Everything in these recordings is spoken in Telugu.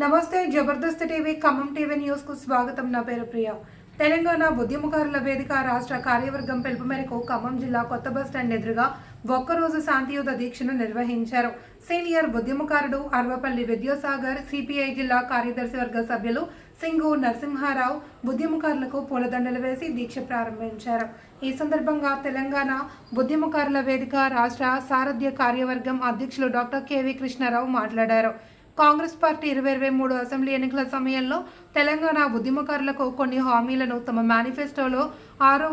నమస్తే జబర్దస్త్ టీవీ ఖమ్మం టీవీ న్యూస్కు స్వాగతం. నా పేరు ప్రియ. తెలంగాణ ఉద్యమకారుల వేదిక రాష్ట్ర కార్యవర్గం పిలుపు మేరకు ఖమ్మం జిల్లా కొత్త బస్ స్టాండ్ ఎదురుగా ఒక్కరోజు శాంతియుత దీక్షను నిర్వహించారు. సీనియర్ ఉద్యమకారుడు అర్వపల్లి విద్యాసాగర్ సిపిఐ జిల్లా కార్యదర్శి వర్గ సభ్యులు సింగు నరసింహారావు ఉద్యమకారులకు పూలదండలు వేసి దీక్ష ప్రారంభించారు. ఈ సందర్భంగా తెలంగాణ ఉద్యమకారుల వేదిక రాష్ట్ర సారథ్య కార్యవర్గం అధ్యక్షులు డాక్టర్ కెవి కృష్ణారావు మాట్లాడారు. కాంగ్రెస్ పార్టీ ఇరవై ఇరవై మూడు అసెంబ్లీ ఎన్నికల సమయంలో తెలంగాణ ఉద్యమకారులకు కొన్ని హామీలను తమ మేనిఫెస్టోలో ఆరో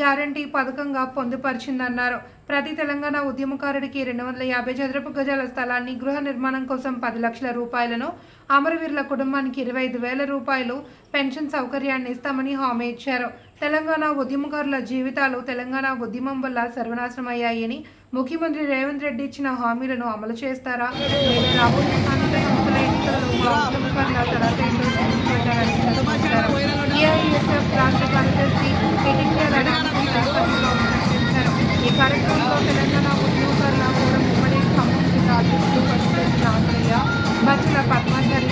గ్యారంటీ పథకంగా పొందుపరిచిందన్నారు. ప్రతి తెలంగాణ ఉద్యమకారుడికి రెండు వందల యాభై చదరపు గజాల స్థలాన్ని గృహ నిర్మాణం కోసం పది లక్షల రూపాయలను అమరవీరుల కుటుంబానికి ఇరవై ఐదు వేల రూపాయలు పెన్షన్ సౌకర్యాన్ని ఇస్తామని హామీ ఇచ్చారు. తెలంగాణ ఉద్యమకారుల జీవితాలు తెలంగాణ ఉద్యమం వల్ల సర్వనాశనం అయ్యాయని ముఖ్యమంత్రి రేవంత్ రెడ్డి ఇచ్చిన హామీలను అమలు చేస్తారా? రాబోయే స్థానిక సంస్థల ఎన్నికలలో ఉద్యమకారుల తర్వాత ఏఐఎస్ఎఫ్ రాష్ట్ర కార్యదర్శి ఈ కార్యక్రమంలో తెలంగాణ ఉద్యమకారుల ఫోరం ఉమ్మడి ఖమ్మం జిల్లా అధ్యక్షులు Pasupathi Padmachari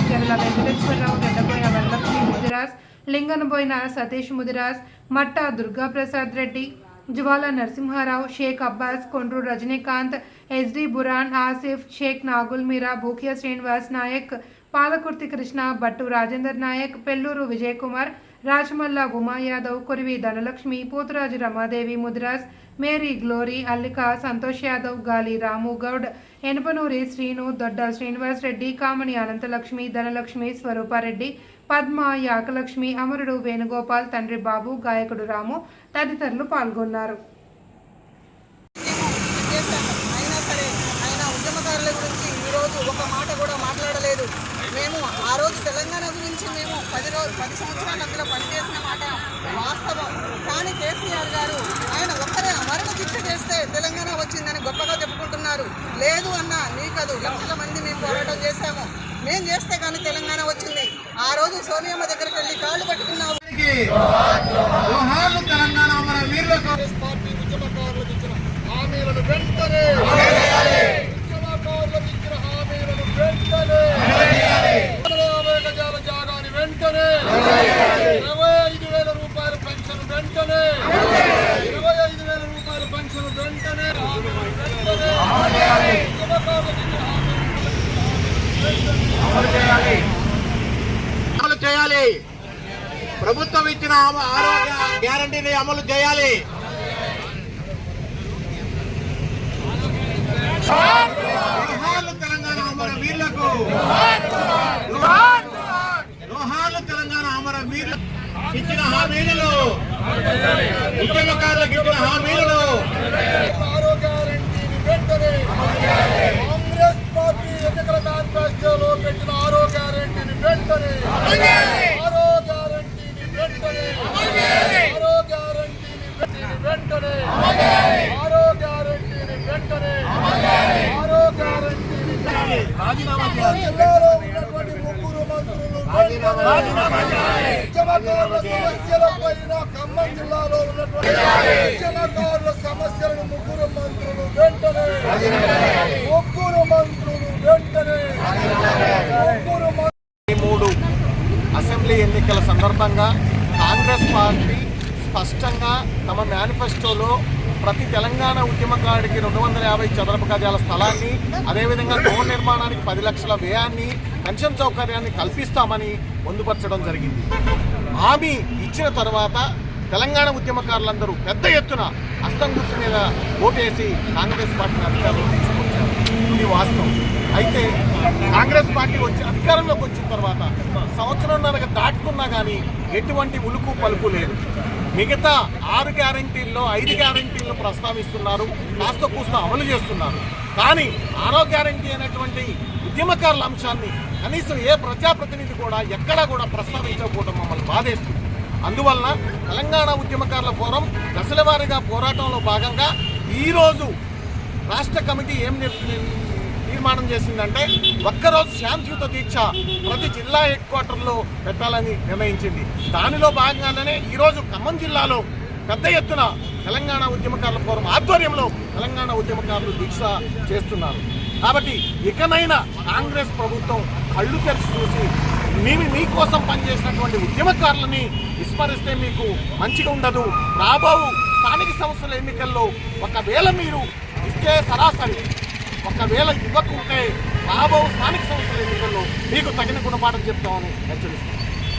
లింగనబోయిన సతీష్ ముదిరాజ్ మట్టా దుర్గాప్రసాద్ రెడ్డి జ్వాల నరసింహారావు షేక్ అబ్బాస్ కొండ్రు రజనీకాంత్ ఎస్డి బురాన్ ఆసిఫ్ షేక్ నాగుల్ మీరా భూకియా Srinivas Naik Palakurthi Krishna Bhattu Rajender Naik Pelluru Vijay Kumar Rajamalla Uma Yadav Korivi Dhanalakshmi Poturaju Ramadevi Mudras Mary Glory Allika Santosh Yadav గాలి రాము గౌడ్ ఎనపనూరి శ్రీను దొడ్డ శ్రీనివాస్ రెడ్డి కామని అనంతలక్ష్మి ధనలక్ష్మి స్వరూపారెడ్డి పద్మ యాకలక్ష్మి అమరుడు వేణుగోపాల్ తండ్రి బాబు గాయకుడు రాము తదితరులు పాల్గొన్నారు. ఆయన గురించి ఒక మాట కూడా రోజు తెలంగాణ గురించి మేము పది రోజు పది సంవత్సరాల అందులో పనిచేసిన మాట వాస్తవం. కానీ కేసీఆర్ గారు ఆయన ఒక్కరే మరణ శిక్ష చేస్తే తెలంగాణ వచ్చిందని గొప్పగా చెప్పుకుంటున్నారు. లేదు అన్న నీకదు లక్షల మంది మేము పోరాటం చేశాము. మేము చేస్తే కానీ తెలంగాణ వచ్చింది. ఆ రోజు సోనియమ్మ దగ్గరికి వెళ్ళి కాళ్ళు పట్టుకున్నాము తెలంగాణ మన వీరులకు. కాంగ్రెస్ పార్టీ ఉద్యమకారులకు ఇచ్చిన హామీలను వెంటనే ఉద్యమకారులకు ఇచ్చిన హామీలను వెంటనే వందల యాభై గజాల జాగాని వెంటనే ఇరవై ఐదు వేల రూపాయల పెన్షన్ వెంటనే ఇరవై ఐదు వేల రూపాయల పెన్షన్ వెంటనే హామీలను వెంటనే ఉద్యమకారులకు ఇచ్చిన హామీలను అమలు చేయాలి ప్రభుత్వం ఇచ్చిన ఆరోగ్య గ్యారంటీని అమలు చేయాలి. తెలంగాణ అమర వీరులకు. జోహార్లు తెలంగాణ అమర వీరులకు ఇచ్చిన హామీలను ఉద్యమకారులకు ఇచ్చిన హామీలను ఖమ్మం జిల్లాలో ఉన్నటువంటి ఉద్యమకారుల సమస్యలను ముగ్గురు మంత్రులు వెంటనే ముగ్గురు మంత్రులు వెంటనే ముగ్గురు మూడు అసెంబ్లీ ఎన్నికల సందర్భంగా కాంగ్రెస్ పార్టీ స్పష్టంగా తమ మేనిఫెస్టోలో ప్రతి తెలంగాణ ఉద్యమకారుడికి రెండు వందల యాభై చదరపు గజాల స్థలాన్ని అదేవిధంగా గృహ నిర్మాణానికి పది లక్షల వ్యయాన్ని పెన్షన్ సౌకర్యాన్ని కల్పిస్తామని పొందుపరచడం జరిగింది. హామీ ఇచ్చిన తర్వాత తెలంగాణ ఉద్యమకారులందరూ పెద్ద ఎత్తున అస్తం గుర్తు మీద ఓటేసి కాంగ్రెస్ పార్టీని అధికారంలో తీసుకొచ్చారు. ఇది వాస్తవం. అయితే కాంగ్రెస్ పార్టీ వచ్చి అధికారంలోకి వచ్చిన తర్వాత సంవత్సరంన్నర దాటుకున్నా కానీ ఎటువంటి ఉలుకు పలుకు లేదు. మిగతా ఆరు గ్యారంటీల్లో ఐదు గ్యారంటీలను ప్రస్తావిస్తున్నారు. కాస్త కూస్త అమలు చేస్తున్నారు. కానీ ఆరో గ్యారంటీ అనేటువంటి ఉద్యమకారుల అంశాన్ని కనీసం ఏ ప్రజాప్రతినిధి కూడా ఎక్కడా కూడా ప్రస్తావించకపోవడం మమ్మల్ని బాధేస్తుంది. అందువలన తెలంగాణ ఉద్యమకారుల ఫోరం దశల వారీగా పోరాటంలో భాగంగా ఈరోజు రాష్ట్ర కమిటీ ఏం నిర్మాణం చేసిందంటే ఒక్కరోజు శాంతియుత దీక్ష ప్రతి జిల్లా హెడ్ క్వార్టర్లో పెట్టాలని నిర్ణయించింది. దానిలో భాగంగానే ఈరోజు ఖమ్మం జిల్లాలో పెద్ద ఎత్తున తెలంగాణ ఉద్యమకారుల ఫోరం ఆధ్వర్యంలో తెలంగాణ ఉద్యమకారులు దీక్ష చేస్తున్నారు. కాబట్టి ఇకనైనా కాంగ్రెస్ ప్రభుత్వం కళ్ళు తెరిచి చూసి మేము మీకోసం పనిచేసినటువంటి ఉద్యమకారులని విస్మరిస్తే మీకు మంచిగా ఉండదు. రాబో స్థానిక సంస్థల ఎన్నికల్లో ఒకవేళ మీరు ఇస్తే సరాసరి. ఒకవేళ ఇవ్వకుంటే రాబో స్థానిక సంస్థల ఎన్నికల్లో మీకు తగిన గుణపాఠం చెప్తామని హెచ్చరిస్తాను